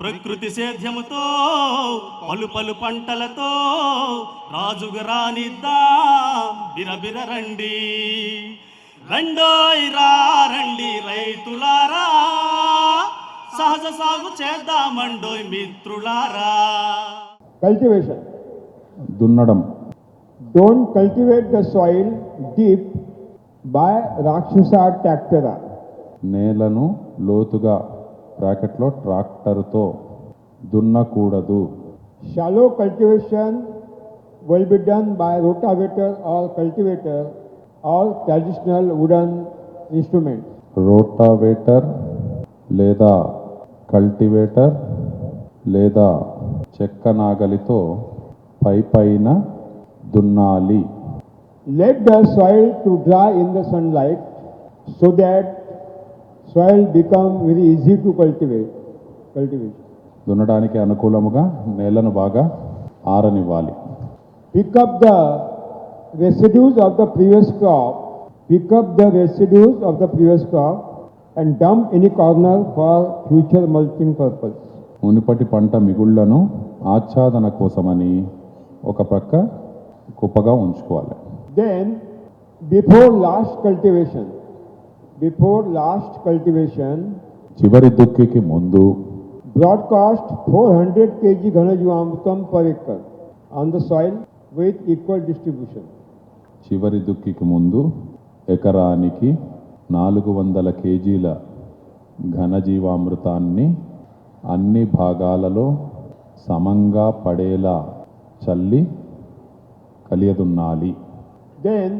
ప్రకృతి సేద్యముతో పలు పలు పంటలతో రాజుగా రానిద్దా? బిరబిర రండి. రండోయ్ రండి రైతులారా. సహజ సాగు చేద్దామండోయ్ మిత్రులారా. Cultivation. దున్నడం. Don't cultivate the soil deep by Rakshasa Tractora. నేలను లోతుగా బ్రాకెట్లో ట్రాక్టర్తో దున్నకూడదు. Shallow cultivation will be done by rotavator or cultivator or traditional wooden instrument rotavator లేదా కల్టివేటర్ లేదా చెక్క నాగలితో పై పైన దున్నాలి. Let the soil to dry in the sunlight so that soil become very easy to cultivate cultivate దున్నడానికి అనుకూలముగా నేలను బాగా ఆరనివ్వాలి. Pick up the residues of the previous crop pick up the residues of the previous crop and dump any corner for future mulching purpose మునిపటి పంట మిగుళ్ళను ఆచ్ఛాదన కోసమని ఒక ప్రక్క కుప్పగా ఉంచుకోవాలి. Then before last cultivation before last cultivation చివరి దుక్కి ముందు broadcast four hundred KG Ghanajeevamrutham per acre on the soil with equal distribution చివరి దుక్కికి ముందు ఎకరానికి నాలుగు వందల కేజీల ఘనజీవామృతాన్ని అన్ని భాగాలలో సమంగా పడేలా చల్లి కలియదున్నాలి. Then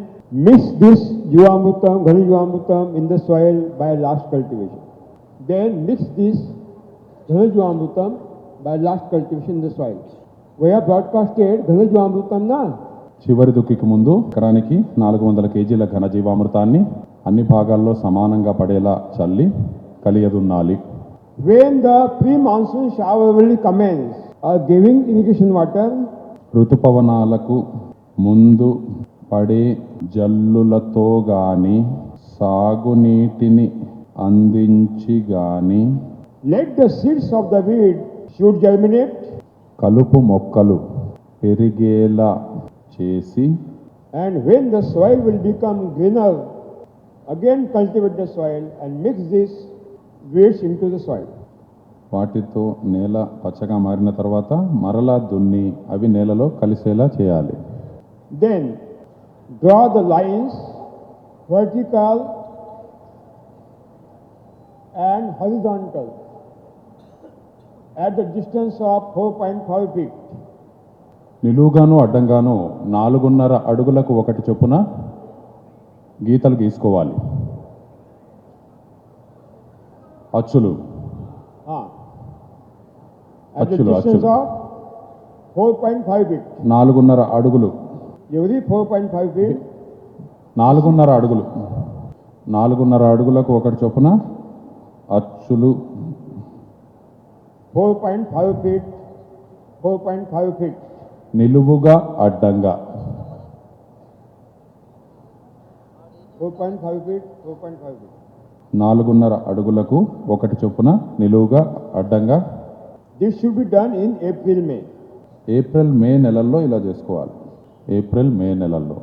mix this Jivamrutam, Ghanajivamrutam in the soil by last cultivation. Then, mix this Ghanajivamrutam by last cultivation in the soil. We have broadcasted Ghanajivamrutam na. చివరి దుక్కికి ముందు ఎకరానికి నాలుగు వందల కేజీల ఘనజీవామృతాన్ని అన్ని భాగాల్లో సమానంగా పడేలా చల్లి కలియదున్నాలి When the pre-monsoon shower will commence, are giving irrigation water, ఋతుపవనాలకు ముందు పడే జల్లులతో గాని సాగునీటిని అందించి గాని let the seeds of the weed shoot germinate కలుపు మొక్కలు పెరిగేలా చేసి and when the soil will become greener again cultivate the soil and mix this weeds into the soil వాటితో నేల పచ్చగా మారిన తర్వాత మరలా దున్ని అవి నేలలో కలిసేలా చేయాలి. Then draw the lines vertical and horizontal at the distance of 4.5 feet. నిలువుగాను అడ్డంగాను నాలుగున్నర అడుగులకు ఒకటి చొప్పున గీతలు గీసుకోవాలి అచ్చులు Ah. At the Achulu, distance achulu. of 4.5 feet. నాలుగున్నర అడుగులు Every 4.5 feet, నాలుగున్నర అడుగులు నాలుగున్నర అడుగులకు ఒకటి చొప్పున అచ్చులు 4.5 feet, 4.5 feet. నిలువుగా అడ్డంగా 4.5 feet, 4.5 feet. నాలుగున్నర అడుగులకు ఒకటి చొప్పున నిలువుగా అడ్డంగా This should be done in April, May. April May నెలల్లో ఇలా చేసుకోవాలి ఏప్రిల్ మే నెలల్లో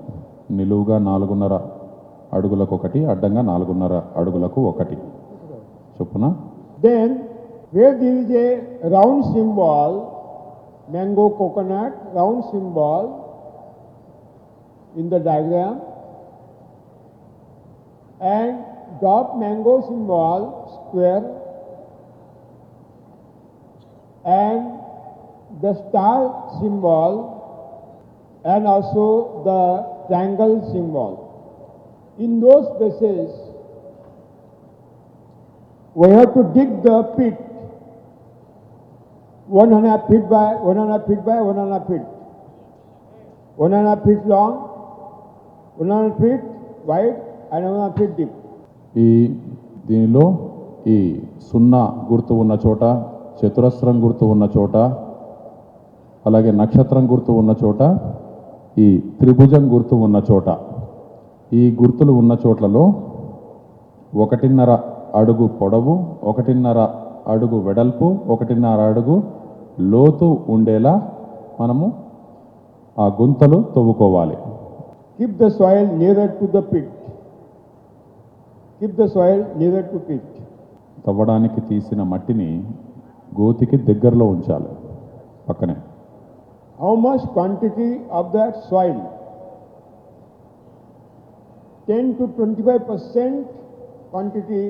నిలువుగా నాలుగున్నర అడుగులకు ఒకటి అడ్డంగా నాలుగున్నర అడుగులకు ఒకటి. చొప్పున? Then where this is a round symbol mango coconut round symbol in the diagram and డాప్ mango symbol square and the star symbol and also the triangle symbol. In those places, we have to dig the pit one and a half feet by one and a half feet by one and a half feet. one and a half feet long, one and a half feet wide, and one and a half feet deep. ఈ దీనిలో ఈ సున్నా గుర్తు ఉన్న చోట చతురస్రం గుర్తు ఉన్న చోట అలాగే నక్షత్రం గుర్తు ఉన్న చోట ఈ త్రిభుజం గుర్తు ఉన్న చోట ఈ గుర్తులు ఉన్న చోట్లలో ఒకటిన్నర అడుగు పొడవు ఒకటిన్నర అడుగు వెడల్పు ఒకటిన్నర అడుగు లోతు ఉండేలా మనము ఆ గుంతలు తవ్వుకోవాలి Keep the soil nearer to the pit. Keep the soil nearer to pit. తవ్వడానికి తీసిన మట్టిని గోతికి దగ్గరలో ఉంచాలి పక్కనే How much quantity of that soil? 10 to 25 percent quantity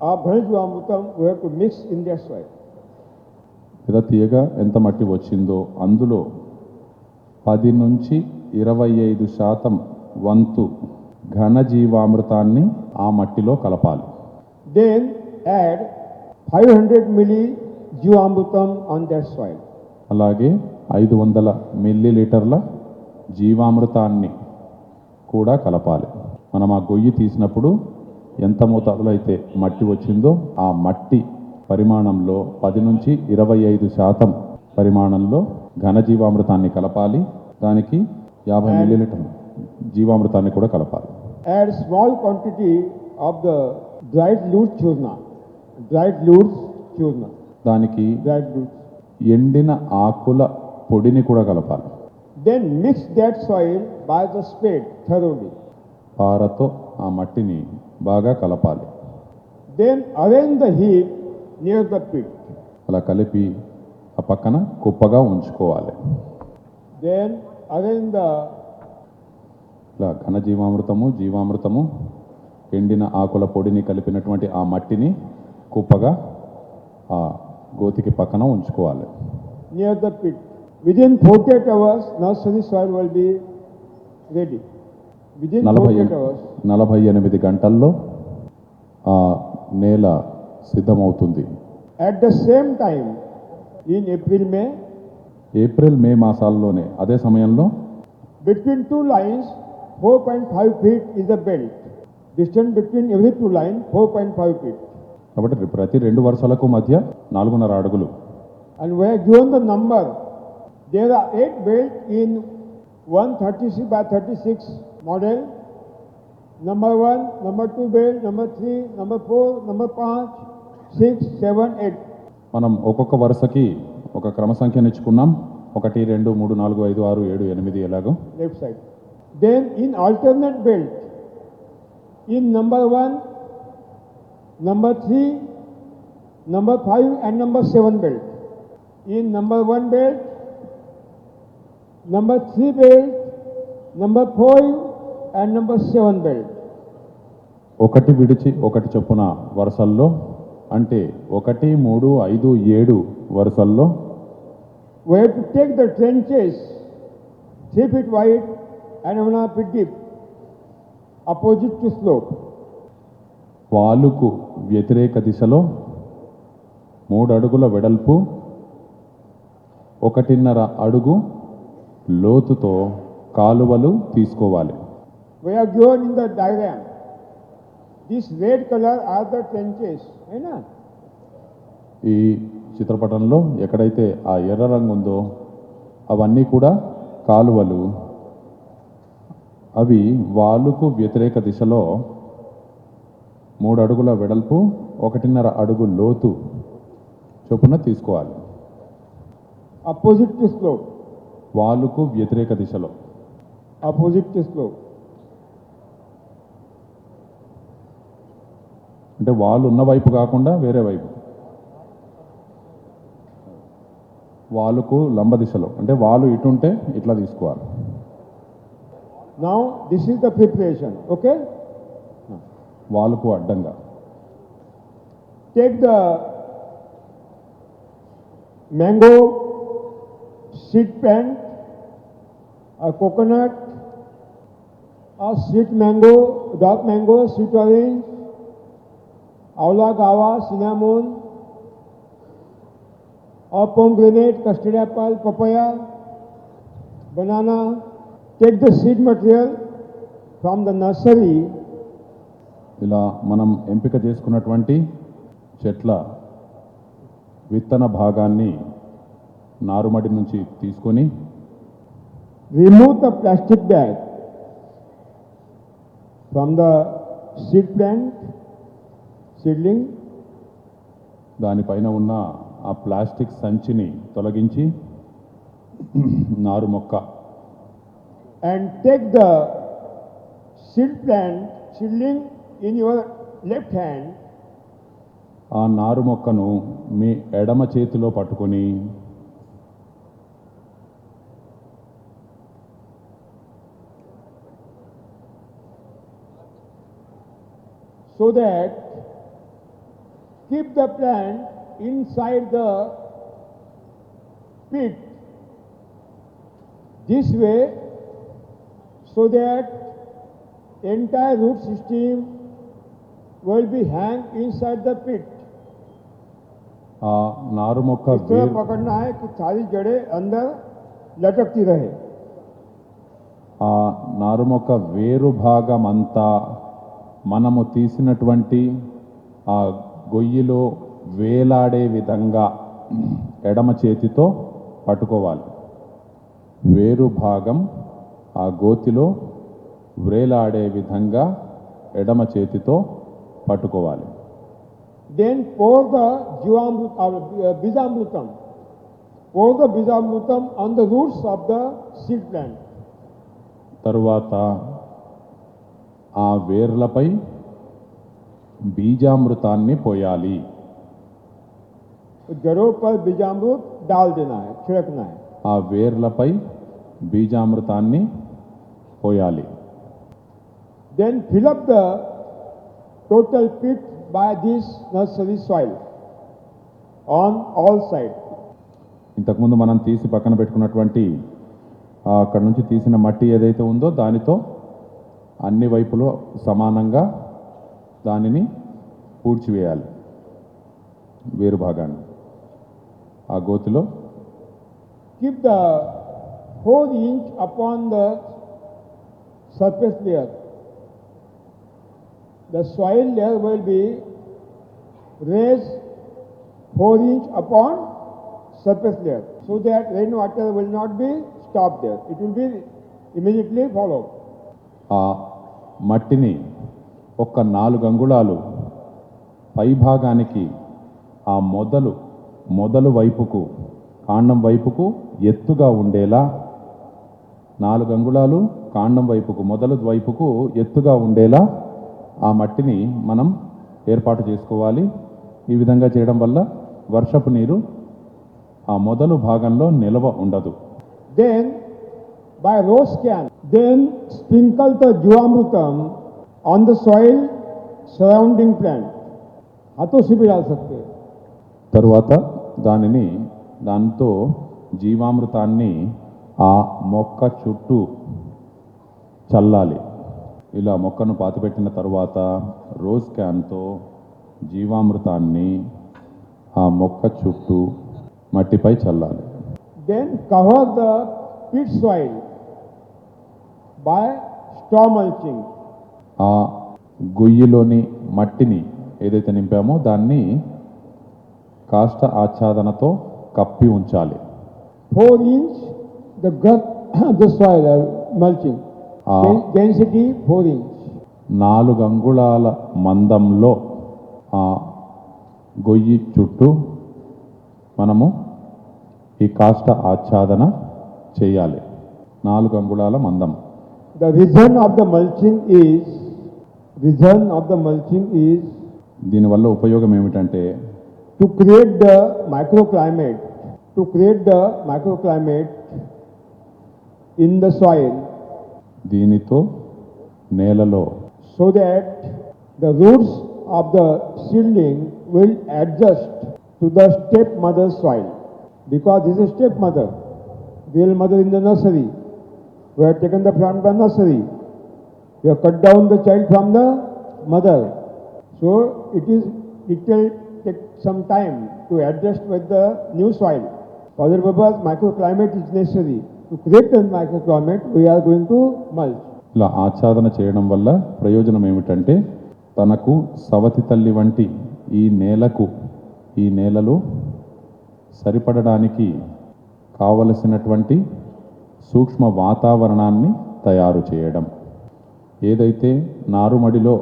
of Bhanajvamrutam we have to mix in that soil. ఇలా తీయగా ఎంత మట్టి వచ్చిందో అందులో పది నుంచి ఇరవై ఐదు శాతం వంతు ఘనజీవామృతాన్ని ఆ మట్టిలో కలపాలి Then add 500 milli Jivamrutam on that soil. అలాగే ఐదు వందల మిల్లీలీటర్ల జీవామృతాన్ని కూడా కలపాలి మనం ఆ గొయ్యి తీసినప్పుడు ఎంత మోతాదులో అయితే మట్టి వచ్చిందో ఆ మట్టి పరిమాణంలో పది నుంచి ఇరవై ఐదు శాతం పరిమాణంలో ఘనజీవామృతాన్ని కలపాలి దానికి యాభై మిల్లీలీటర్ల జీవామృతాన్ని కూడా కలపాలి Add small quantity of the dried loose churna. Dried loose churna. దానికి Dried loose. ఎండిన ఆకుల పొడిని కూడా కలపాలి Then mix that soil by the spade thoroughly. పారతో ఆ మట్టిని బాగా కలపాలి Then arrange the heap near the pit. అలా కలిపి ఆ పక్కన కుప్పగా ఉంచుకోవాలి Then arrange the ఇలా ఘన జీవామృతము జీవామృతము ఎండిన ఆకుల పొడిని కలిపినటువంటి ఆ మట్టిని కుప్పగా ఆ గోతికి పక్కన ఉంచుకోవాలి. Near the pit within forty eight hours nursery soil will be ready within నలభై ఎనిమిది గంటల్లో ఆ నేల సిద్ధమవుతుంది. At the same time in April May April May మాసాల్లోనే అదే సమయంలో between two lines four point five feet is the belt distance between every two line four point five feet కాబట్టి ప్రతి రెండు వరుసలకు మధ్య నాలుగున్నర అడుగులు. And we given the number there eight built in one thirty six by thirty six model number one number two built number three number four number పాంచ్ six seven eight మనం ఒక్కొక్క వరుసకి ఒక క్రమ సంఖ్య నిచ్చుకున్నాం ఒకటి రెండు మూడు నాలుగు ఐదు ఆరు ఏడు ఎనిమిది ఎలాగో. Left side then in alternate belt in number one number three, number five, and number seven belt. In number one belt, number three belt, number five, and number seven belt. ఒకటి విడిచి ఒకటి చొప్పున వరుసల్లో అంటే ఒకటి మూడు ఐదు ఏడు వరుసల్లో trenches, three feet wide and one and a half feet deep, opposite to slope. వాలుకు వ్యతిరేక దిశలో మూడు అడుగుల వెడల్పు ఒకటిన్నర అడుగు లోతుతో కాలువలు తీసుకోవాలి We have given in the diagram. This red color are the trenches. है ना? ఈ చిత్రపటంలో ఎక్కడైతే ఆ ఎర్ర రంగు ఉందో అవన్నీ కూడా కాలువలు అవి వాలుకు వ్యతిరేక దిశలో మూడు అడుగుల వెడల్పు ఒకటిన్నర అడుగు లోతు చొప్పున తీసుకోవాలి to slope. వాలుకు వ్యతిరేక దిశలో to slope. అంటే వాలు ఉన్న వైపు కాకుండా వేరే వైపు వాలుకు లంబ దిశలో అంటే వాలు ఇటుంటే ఇట్లా తీసుకోవాలి Now this is the preparation. Okay? వాలుకు అడ్డంగా Take the mango seed pan, a coconut, a sweet mango, dark mango, sweet orange, aula gava, cinnamon, or pomegranate, custard apple, papaya. banana, take the seed material from the nursery ఇలా మనం ఎంపిక చేసుకున్నటువంటి చెట్ల విత్తన భాగాన్ని నారుమడి నుంచి తీసుకొని remove the plastic bag from the seed plant seedling దానిపైన ఉన్న ఆ ప్లాస్టిక్ సంచిని తొలగించి నారు మొక్క and take the seed plant seedling in your left hand ఆ నారు మొక్కను మీ ఎడమ చేతిలో పట్టుకొని so that keep the plant inside the pit this way so that entire root system will be hang inside the pit ఆ నారు మొక్క इस तरह వేరు पकड़ना है कि सारी जड़ें अंदर लटकती रहे ఆ నారు మొక్క వేరు భాగం అంతా మనము తీసినటువంటి ఆ గొయ్యిలో వేలాడే విధంగా ఎడమ చేతితో పట్టుకోవాలి వేరు భాగం ఆ గోతిలో వేలాడే విధంగా ఎడమ చేతితో పట్టుకోవాలి then pour the jivamrut, uh, bijamrutam pour the bijamrutam on the roots of the seed plant తరువాత ఆ వేర్లపై బీజామృతాన్ని పోయాలి तो जड़ों पर बीजामृत डाल देना है छिड़कना है ఆ వేర్లపై బీజామృతాన్ని పోయాలి then fill up the total pit by this nursery soil on all sides. ఇంతకుముందు మనం తీసి పక్కన పెట్టుకున్నటువంటి అక్కడ నుంచి తీసిన మట్టి ఏదైతే ఉందో దానితో అన్ని వైపులో సమానంగా దానిని పూడ్చివేయాలి వేరు భాగాన్ని. ఆ గోతిలో keep the four inch upon the surface layer. The soil layer will be raised 4 inch upon surface layer so that rainwater will not be stopped there it will be immediately followed ఆ మట్టిని ఒక్క నాలుగు అంగుళాలు పైభాగానికి ఆ మొదలు మొదలు వైపుకు కాండం వైపుకు ఎత్తుగా ఉండేలా నాలుగు అంగుళాలు కాండం వైపుకు మొదలు వైపుకు ఎత్తుగా ఉండేలా ఆ మట్టిని మనం ఏర్పాటు చేసుకోవాలి. ఈ విధంగా చేయడం వల్ల వర్షపు నీరు ఆ మొదలు భాగంలో నిల్వ ఉండదు. Then by rose can then sprinkle the Jeevamrutham on the soil surrounding plant హతోసిపిరాల్సక్తే తరువాత దానిని దాంతో జీవామృతాన్ని ఆ మొక్క చుట్టూ చల్లాలి. ఇలా మొక్కను పాతిపెట్టిన తరువాత రోజ్ క్యాన్తో జీవామృతాన్ని ఆ మొక్క చుట్టూ మట్టిపై చల్లాలి. Then cover the pit soil by straw mulching. ఆ గొయ్యిలోని మట్టిని ఏదైతే నింపామో దాన్ని కాష్ట ఆచ్ఛాదనతో కప్పి ఉంచాలి. Four inch the gut the soil uh, density four inch నాలుగు అంగుళాల మందంలో ఆ గొయ్యి చుట్టూ మనము ఈ కాస్త ఆచ్ఛాదన చేయాలి. నాలుగు అంగుళాల మందం the reason of the mulching is reason of the mulching is దీనివల్ల ఉపయోగం ఏమిటంటే to create the micro climate to create the micro climate in the soil దీనితో నేలలో so that the roots of the seedling will adjust to the stepmother soil. Because this is stepmother, real mother in the nursery. We have taken the plant from nursery. We have cut down the child from the mother. So it is, it will take some time to adjust with the new soil. For the purpose, microclimate is necessary. To create a microclimate, we are going to mulch. ఇలా ఆచ్ఛాదన చేయడం వల్ల ప్రయోజనం ఏమిటంటే తనకు సవతి తల్లి వంటి ఈ నేలకు ఈ నేలలో సరిపడడానికి కావలసినటువంటి సూక్ష్మ వాతావరణాన్ని తయారు చేయడం ఏదైతే నారుమడిలో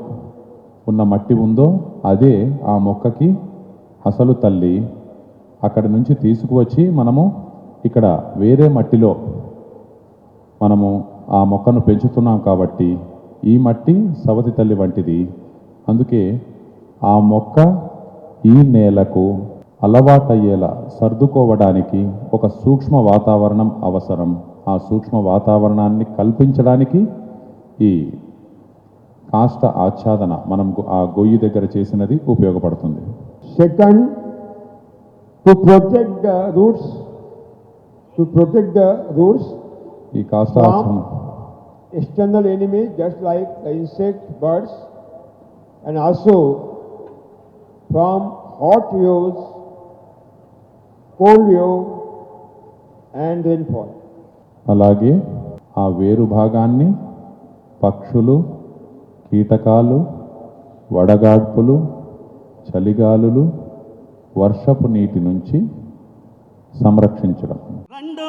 ఉన్న మట్టి ఉందో అదే ఆ మొక్కకి అసలు తల్లి అక్కడి నుంచి తీసుకువచ్చి మనము ఇక్కడ వేరే మట్టిలో మనము ఆ మొక్కను పెంచుతున్నాం కాబట్టి ఈ మట్టి సవతి తల్లి వంటిది. అందుకే ఆ మొక్క ఈ నేలకు అలవాటయ్యేలా సర్దుకోవడానికి ఒక సూక్ష్మ వాతావరణం అవసరం. ఆ సూక్ష్మ వాతావరణాన్ని కల్పించడానికి ఈ కాష్ట ఆచ్ఛాదన మనం ఆ గొయ్యి దగ్గర చేసినది ఉపయోగపడుతుంది. Second to protect the roots to protect the roots ఈ కాస్ట్రాసం external enemy just like the insect birds and also from hot views cold view and rainfall అలాగే ఆ వేరు భాగాన్ని పక్షులు కీటకాలు వడగాడ్పులు చలిగాలులు వర్షపు నీటి నుంచి సంరక్షించడం. రెండో